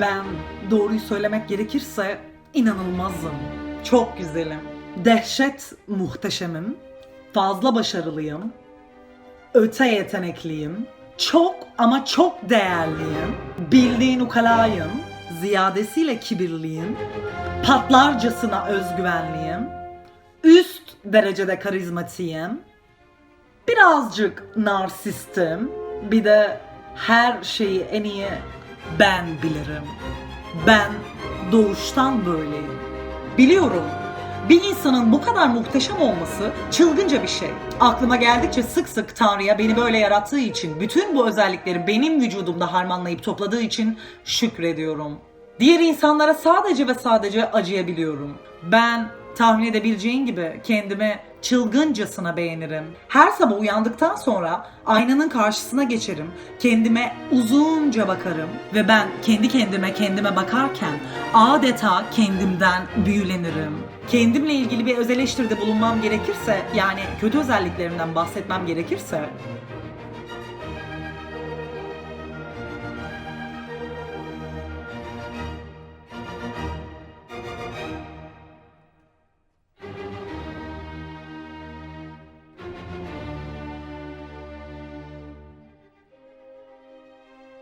Ben doğruyu söylemek gerekirse inanılmazım. Çok güzelim. Dehşet muhteşemim. Fazla başarılıyım. Öte yetenekliyim. Çok ama çok değerliyim. Bildiğin ukalayım. Ziyadesiyle kibirliyim. Patlarcasına özgüvenliyim. Üst derecede karizmatiyim. Birazcık narsistim. Bir de her şeyi en iyi ben bilirim. Ben doğuştan böyleyim. Biliyorum. Bir insanın bu kadar muhteşem olması çılgınca bir şey. Aklıma geldikçe sık sık Tanrı'ya beni böyle yarattığı için, bütün bu özellikleri benim vücudumda harmanlayıp topladığı için şükrediyorum. Diğer insanlara sadece ve sadece acıyabiliyorum. Ben tahmin edebileceğin gibi kendimi çılgıncasına beğenirim. Her sabah uyandıktan sonra aynanın karşısına geçerim. Kendime uzunca bakarım ve ben kendi kendime kendime bakarken adeta kendimden büyülenirim. Kendimle ilgili bir öz eleştiride bulunmam gerekirse yani kötü özelliklerimden bahsetmem gerekirse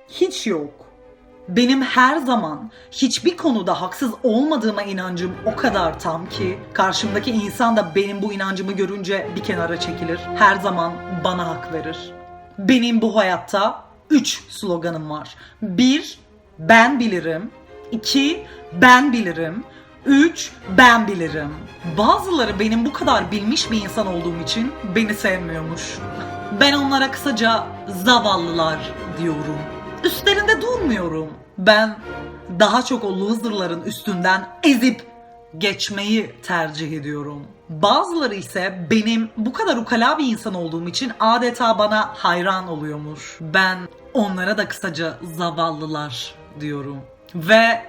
hiç yok. Benim her zaman hiçbir konuda haksız olmadığıma inancım o kadar tam ki karşımdaki insan da benim bu inancımı görünce bir kenara çekilir. Her zaman bana hak verir. Benim bu hayatta 3 sloganım var. 1. Ben bilirim. 2. Ben bilirim. 3. Ben bilirim. Bazıları benim bu kadar bilmiş bir insan olduğum için beni sevmiyormuş. Ben onlara kısaca zavallılar diyorum. Üstlerinde durmuyorum. Ben daha çok o loserların üstünden ezip geçmeyi tercih ediyorum. Bazıları ise benim bu kadar ukala bir insan olduğum için adeta bana hayran oluyormuş. Ben onlara da kısaca zavallılar diyorum. Ve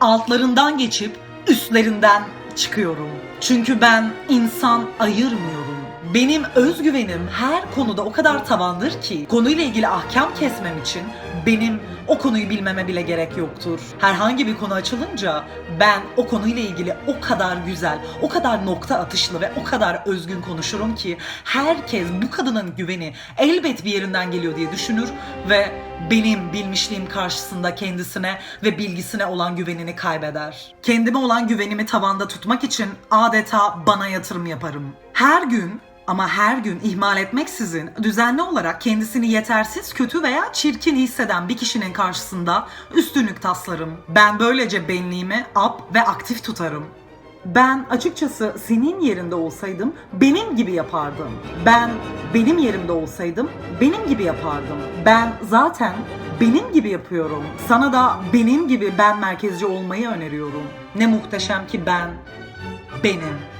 altlarından geçip üstlerinden çıkıyorum. Çünkü ben insan ayırmıyorum. Benim özgüvenim her konuda o kadar tavandır ki konuyla ilgili ahkam kesmem için benim o konuyu bilmeme bile gerek yoktur. Herhangi bir konu açılınca ben o konuyla ilgili o kadar güzel, o kadar nokta atışlı ve o kadar özgün konuşurum ki herkes bu kadının güveni elbet bir yerinden geliyor diye düşünür ve benim bilmişliğim karşısında kendisine ve bilgisine olan güvenini kaybeder. Kendime olan güvenimi tavanda tutmak için adeta bana yatırım yaparım. Her gün ama her gün ihmal etmeksizin düzenli olarak kendisini yetersiz, kötü veya çirkin hisseden bir kişinin karşısında üstünlük taslarım. Ben böylece benliğimi ap ve aktif tutarım. Ben açıkçası senin yerinde olsaydım benim gibi yapardım. Ben benim yerimde olsaydım benim gibi yapardım. Ben zaten benim gibi yapıyorum. Sana da benim gibi ben merkezci olmayı öneriyorum. Ne muhteşem ki ben benim.